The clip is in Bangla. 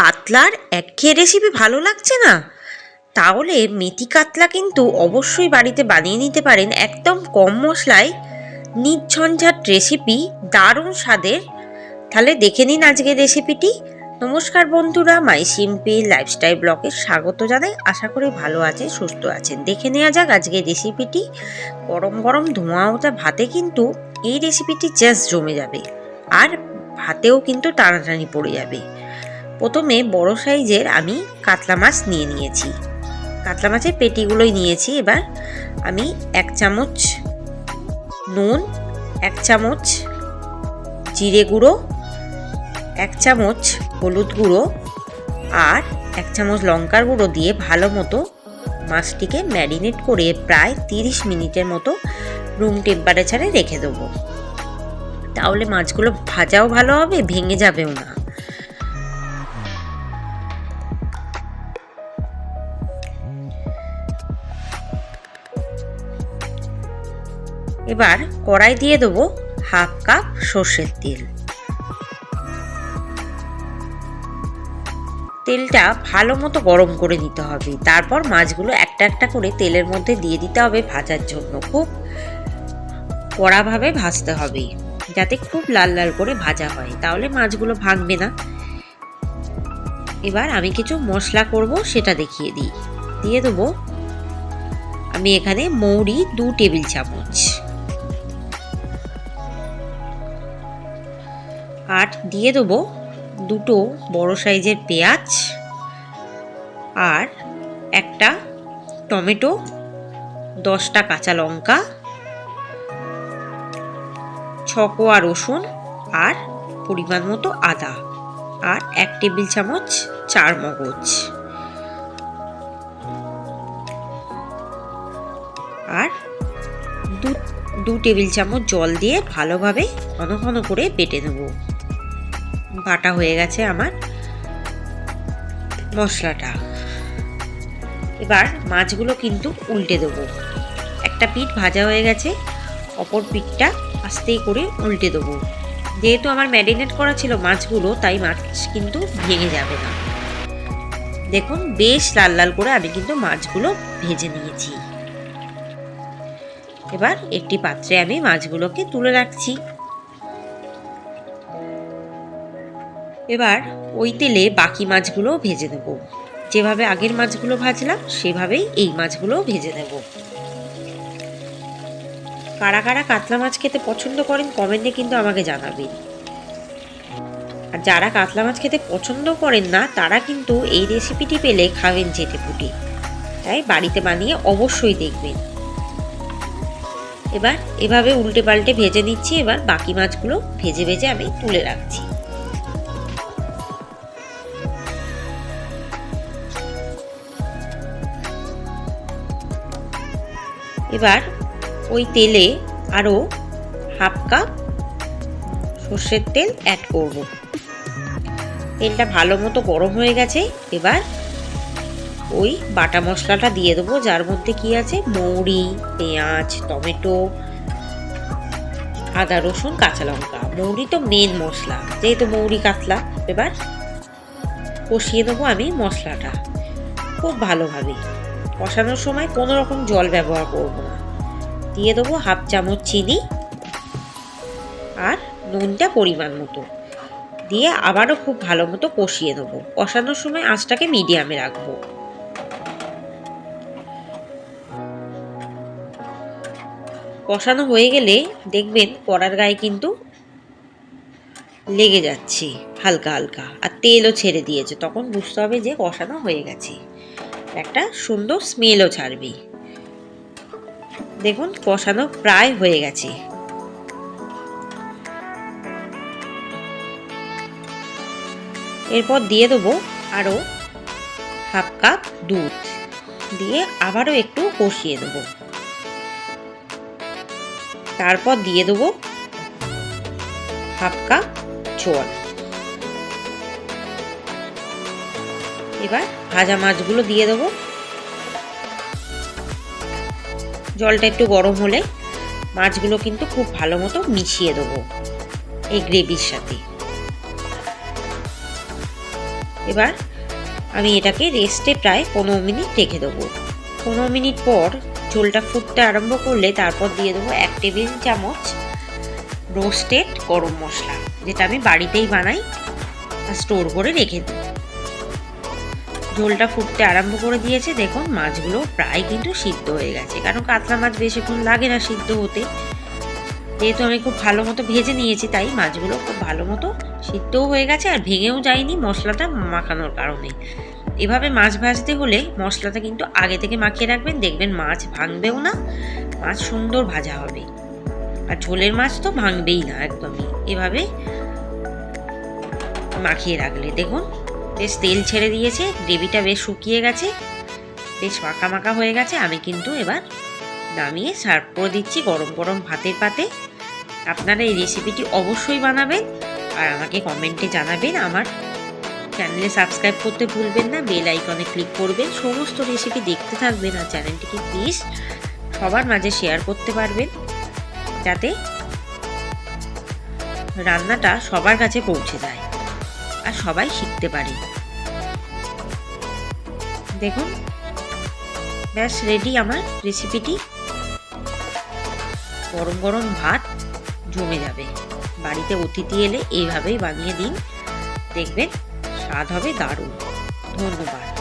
কাতলার একঘেয়ে রেসিপি ভালো লাগছে না? তাহলে মেথি কাতলা কিন্তু অবশ্যই বাড়িতে বানিয়ে নিতে পারেন একদম কম মশলায়। নির্ঝঞ্ঝাট রেসিপি দারুণ স্বাদের। তাহলে দেখে নিন আজকের রেসিপিটি নমস্কার বন্ধুরা, মাই সিম্পল লাইফস্টাইল ব্লগে স্বাগত জানাই। আশা করি ভালো আছে সুস্থ আছেন। দেখে নেওয়া যাক আজকের রেসিপিটি গরম গরম ধোঁয়া ওঠা ভাতে কিন্তু এই রেসিপিটি জাস্ট জমে যাবে। আর ভাতেও কিন্তু টানাটানি পড়ে যাবে। প্রথমে বড় সাইজের আমি কাতলা মাছ নিয়ে নিয়েছি। কাতলা মাছের পেটিগুলোই নিয়েছি এবার আমি এক চামচ নুন, এক চামচ জিরে গুঁড়ো, এক চামচ হলুদ গুঁড়ো আর এক চামচ লঙ্কার গুঁড়ো দিয়ে ভালো মতো মাছটিকে ম্যারিনেট করে প্রায় তিরিশ মিনিটের মতো রুম টেম্পারেচারে রেখে দেবো। তাহলে মাছগুলো ভাজাও ভালো হবে, ভেঙে যাবেও না। এবার কড়াই দিয়ে দেবো হাফ কাপ সর্ষের তেল। তেলটা ভালো মতো গরম করে নিতে হবে। তারপর মাছগুলো একটা একটা করে তেলের মধ্যে দিয়ে দিতে হবে ভাজার জন্য। খুব কড়াভাবে ভাজতে হবে যাতে খুব লাল লাল করে ভাজা হয়। তাহলে মাছগুলো ভাঙবে না। এবার আমি কিছু মশলা করব, সেটা দেখিয়ে দিই। দিয়ে দেবো আমি এখানে মৌরি দু টেবিল চামচ। আর দিয়ে দেবো। দুটো বড় সাইজের পেঁয়াজ আর একটা টমেটো, দশটা কাঁচা লঙ্কা ছকোয়া রসুন আর পরিমাণ মতো আদা আর এক টেবিল চামচ চার মগজ। আর দু দু টেবিল চামচ জল দিয়ে ভালোভাবে ঘন ঘন করে বেটে নেব। বাটা হয়ে গেছে আমার মশলাটা। এবার মাছগুলো কিন্তু উল্টে দেবো। একটা পিঠ ভাজা হয়ে গেছে, অপর পিঠটা আস্তেই করে উল্টে দেবো। যেহেতু আমার ম্যারিনেট করা ছিল মাছগুলো, তাই মাছ কিন্তু ভেঙে যাবে না। দেখুন, বেশ লাল লাল করে আমি কিন্তু মাছগুলো ভেজে নিয়েছি। এবার একটি পাত্রে আমি মাছগুলোকে তুলে রাখছি। এবার ওই তেলে বাকি মাছগুলো ভেজে নেব যেভাবে আগের মাছগুলো ভাজলাম, সেভাবেই এই মাছগুলো ভেজে নেব। কারা কারা কাতলা মাছ খেতে পছন্দ করেন কমেন্টে কিন্তু আমাকে জানাবেন। আর যারা কাতলা মাছ খেতে পছন্দ করেন না, তারা কিন্তু এই রেসিপিটি পেলে খাবেন চেটে পুটে তাই বাড়িতে বানিয়ে অবশ্যই দেখবেন। এবার এভাবে উল্টে পাল্টে ভেজে নিচ্ছি, এবার বাকি মাছগুলো ভেজে ভেজে আমি তুলে রাখছি। এবার ওই তেলে আরও হাফ কাপ সর্ষের তেল অ্যাড করব। তেলটা ভালো মতো গরম হয়ে গেছে, এবার ওই বাটা মশলাটা দিয়ে দেবো, যার মধ্যে কি আছে? মৌরি, পেঁয়াজ, টমেটো, আদা, রসুন, কাঁচা লঙ্কা। মৌরি তো মেন মশলা। যেহেতু মৌরি কাতলা, এবার কষিয়ে দেবো আমি মশলাটা। খুব ভালোভাবে। কষানোর সময় কোনো রকম জল ব্যবহার করব না। দিয়ে দেবো হাফ চামচ চিনি আর নুনটা পরিমাণ মতো। দিয়ে আবারও খুব ভালো মতো কষিয়ে দেবো। কষানোর সময় আঁচটাকে মিডিয়ামে রাখব। কষানো হয়ে গেলে দেখবেন কড়ার গায়ে কিন্তু লেগে যাচ্ছে হালকা হালকা। আর তেলও ছেড়ে দিয়েছে। তখন বুঝতে হবে যে কষানো হয়ে গেছে। একটা সুন্দর স্মেলও ছাড়বে। দেখুন, কষানো প্রায় হয়ে গেছে। এরপর দিয়ে দেবো আরও হাফ কাপ দুধ। দিয়ে আবারও একটু কষিয়ে দেবো। তারপর দিয়ে দেবো হাফ কাপ জল এবার ভাজা মাছগুলো দিয়ে দেবো। জলটা একটু গরম হলে মাছগুলো কিন্তু খুব ভালো মতো মিশিয়ে দেবো এই গ্রেভির সাথে। এবার আমি এটাকে রেস্টে প্রায় পনেরো মিনিট রেখে দেবো। পনেরো মিনিট পর ঝোলটা ফুটতে আরম্ভ করলে তারপর দিয়ে দেবো এক টেবিল চামচ রোস্টেড গরম মশলা, যেটা আমি বাড়িতেই বানাই স্টোর করে রেখে দিই। ঝোলটা ফুটতে আরম্ভ করে দিয়েছে। দেখুন, মাছগুলো প্রায় কিন্তু সিদ্ধ হয়ে গেছে। কারণ কাতলা মাছ বেশিক্ষণ লাগে না সিদ্ধ হতে। যেহেতু আমি খুব ভালো মতো ভেজে নিয়েছি, তাই মাছগুলো খুব ভালো মতো সিদ্ধও হয়ে গেছে আর ভেঙেও যায়নি মশলাটা মাখানোর কারণে। এভাবে মাছ ভাজতে হলে মশলাটা কিন্তু আগে থেকে মাখিয়ে রাখবেন। দেখবেন মাছ ভাঙবেও না, মাছ সুন্দর ভাজা হবে। আর ঝোলের মাছ তো ভাঙবেই না একদমই। এভাবে মাখিয়ে রাখলে, দেখুন। বেশ তেল ছেড়ে দিয়েছে, গ্রেভিটা বেশ শুকিয়ে গেছে, বেশ মাখা মাখা হয়ে গেছে, আমি কিন্তু এবার নামিয়ে সার্ভ করে দিচ্ছি গরম গরম ভাতের পাতে। আপনারা এই রেসিপিটি অবশ্যই বানাবেন আর আমাকে কমেন্টে জানাবেন আমার চ্যানেলে সাবস্ক্রাইব করতে ভুলবেন না, বেল আইকনে ক্লিক করবেন, সমস্ত রেসিপি দেখতে থাকবেন আর চ্যানেলটিকে প্লিজ সবার মাঝে শেয়ার করতে পারবেন, যাতে রান্নাটা সবার কাছে পৌঁছে যায়। আর সবাই শিখতে পারে। দেখুন, ব্যাস রেডি আমার রেসিপিটি গরম গরম ভাত জমে যাবে। বাড়িতে অতিথি এলে এইভাবেই বানিয়ে দিন। দেখবেন স্বাদ হবে দারুণ। ধন্যবাদ।